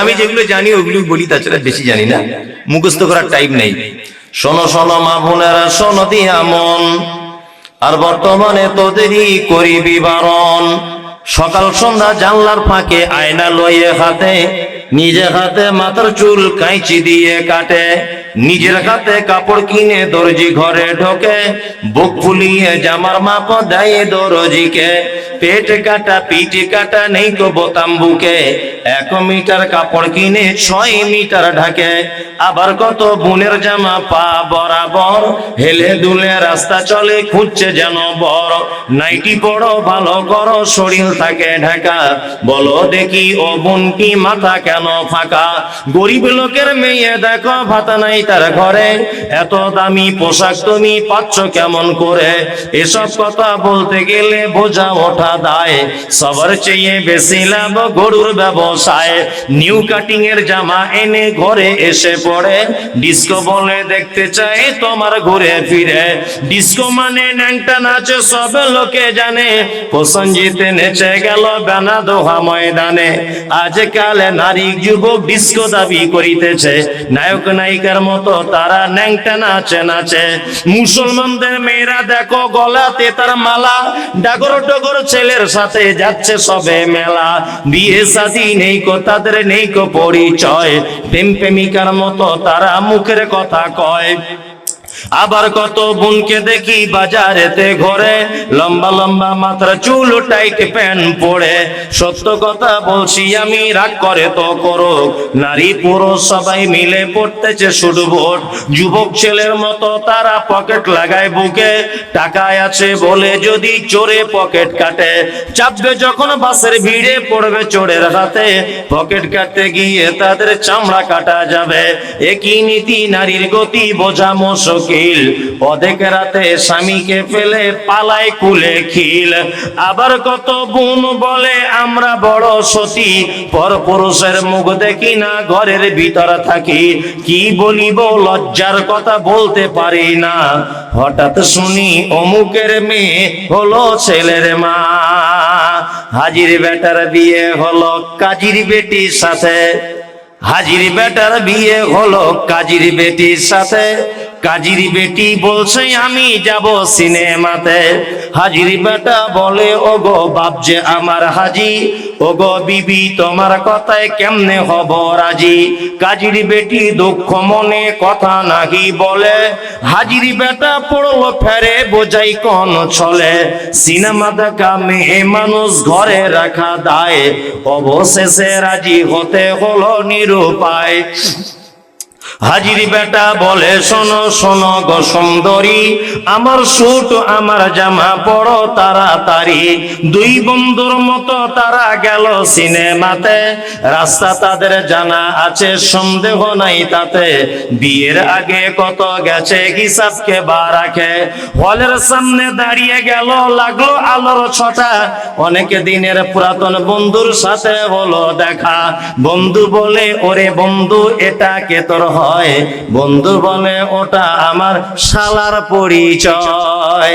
আমি যেগুলো জানি ওগুলো বলি, তাছাড়া বেশি জানি না। মুখস্থ করার টাইম নেই। শোনো শোনো, মা বোনেরা, শোনো, দিয়া মন। আর বর্তমানে তোদেরই করি বিবরণ সকাল সন্ধ্যা জানলার ফাঁকে আয়না লইয়ে হাতে নিজে হাতে মাথার চুল কাঁচি দিয়ে কাটে। নিজের হাতে কাপড় কিনে দর্জি ঘরে ঢোকে, বুক ফুলিয়ে জামার মাপ দেয় দর্জিকে। পেট কাটা, পিঠ কাটা নেই তো বোতাম বুকে এক মিটার কাপড় কিনে ছয় মিটার ঢাকে। আবার কত বুনের জামা পা বরাবর, হেলে দুলে রাস্তা চলে, খুঁজছে যেন বর। নাইটি পড়ো, ভালো করো, শরীর থাকে ঢাকা। বলো দেখি ও বোন কি মাথা কেন ফাঁকা? গরিব লোকের মেয়ে দেখো, ভাতা নাই তার ঘরে। এত দামি পোশাক তুমি পাচ্ছ কেমন করে? এসব কথা বলতে গেলে বোঝা ওঠা দায়। সবার চেয়ে বেশি লাভ গরুর ব্যবসায়। নিউ কাটিং এর জামা এনে ঘরে এসে পড়ে। ডিস্কো বলে দেখতে চাই তোমার ঘুরে ফিরে। ডিস্কো মানে ন্যাংটা নাচে, সব লোকে জানে। প্রসঞ্জিতে নেচে গেল বেনা দোহা ময়দানে। আজকাল নারী যুবক ডিস্কো দাবি করিতেছে। নায়ক নায়িকার মতো তারা ন্যাংটা নাচে নাচে। মুসলমানদের মেয়েরা দেখো গলাতে তার মালা। ডাগর ডগর ছেলের সাথে যাচ্ছে সবে মেলা। বিয়ে সাদি নেই কো, তাদের নেই কো পরিচয়। প্রেম প্রেমিকার মতো তারা মুখের কথা কয়। আবার কত বোনকে দেখি বাজারেতে ঘরে। লম্বা লম্বা মাথার চুল টাইট প্যান্ট পরে। সত্য কথা বলছি, আমি রাগ করে তো করো নারী পুরুষ সবাই মিলে পড়তেছে শুধু ভোট। যুবক ছেলের মতো তারা পকেট লাগায় বুকে। টাকায় আছে বলে যদি চোরে পকেট কাটে। চাপবে যখন বাসের ভিড়ে পড়বে চোরের হাতে। পকেট কাটতে গিয়ে তাদের চামড়া কাটা যাবে। একই নীতি নারীর গতি বোঝা মুশকিল অধেক রাতে স্বামীকে ফেলে পালায় কুলে খিল। আবার কত বোন বলে, আমরা বড় সতী পর পুরুষের মুখ দেখি না, ঘরের ভিতর থাকি। কি বলিব, লজ্জার কথা বলতে পারি না। হঠাৎ শুনি অমুকের মেয়ে হলো ছেলের মা। হাজির বেটার বিয়ে হলো কাজির বেটির সাথে। হাজির বেটার বিয়ে হলো কাজির বেটির সাথে। কাজির বেটি বলছে, আমি যাব সিনেমাতে। হাজির বেটা বলে ও গো বাপ যে আমার হাজি ও গো বিবি তোমার কথায় কেমনে হব রাজি? কাজির বেটি দুঃখ মনে কথা নাকি বলে। হাজির বেটা পড়ল ফেরে, বোঝাই কোন ছলে। সিনেমা দেখা মেয়ে মানুষ ঘরে রাখা দায়। অবশেষে রাজি হতে হলো নিরুপায়। হাজির বেটা বলে, শোনো শোনো গো সুন্দরী, আমার সুট, আমার জামা পড়ো তাড়াতাড়ি। দুই বন্ধুর মতো তারা গেল সিনেমাতে। রাস্তা তাদের জানা আছে, সন্দেহ নাই তাতে। বিয়ের আগে কত গেছে, হিসাবকে বা রাখে। হলের সামনে দাঁড়িয়ে গেল, লাগল আলোর ছটা। অনেক দিনের পুরাতন বন্ধুর সাথে হলো দেখা। বন্ধু বলে, ওরে বন্ধু, এটা কে তোর হয়। বন্ধু বলে ওটা আমার শালার পরিচয়।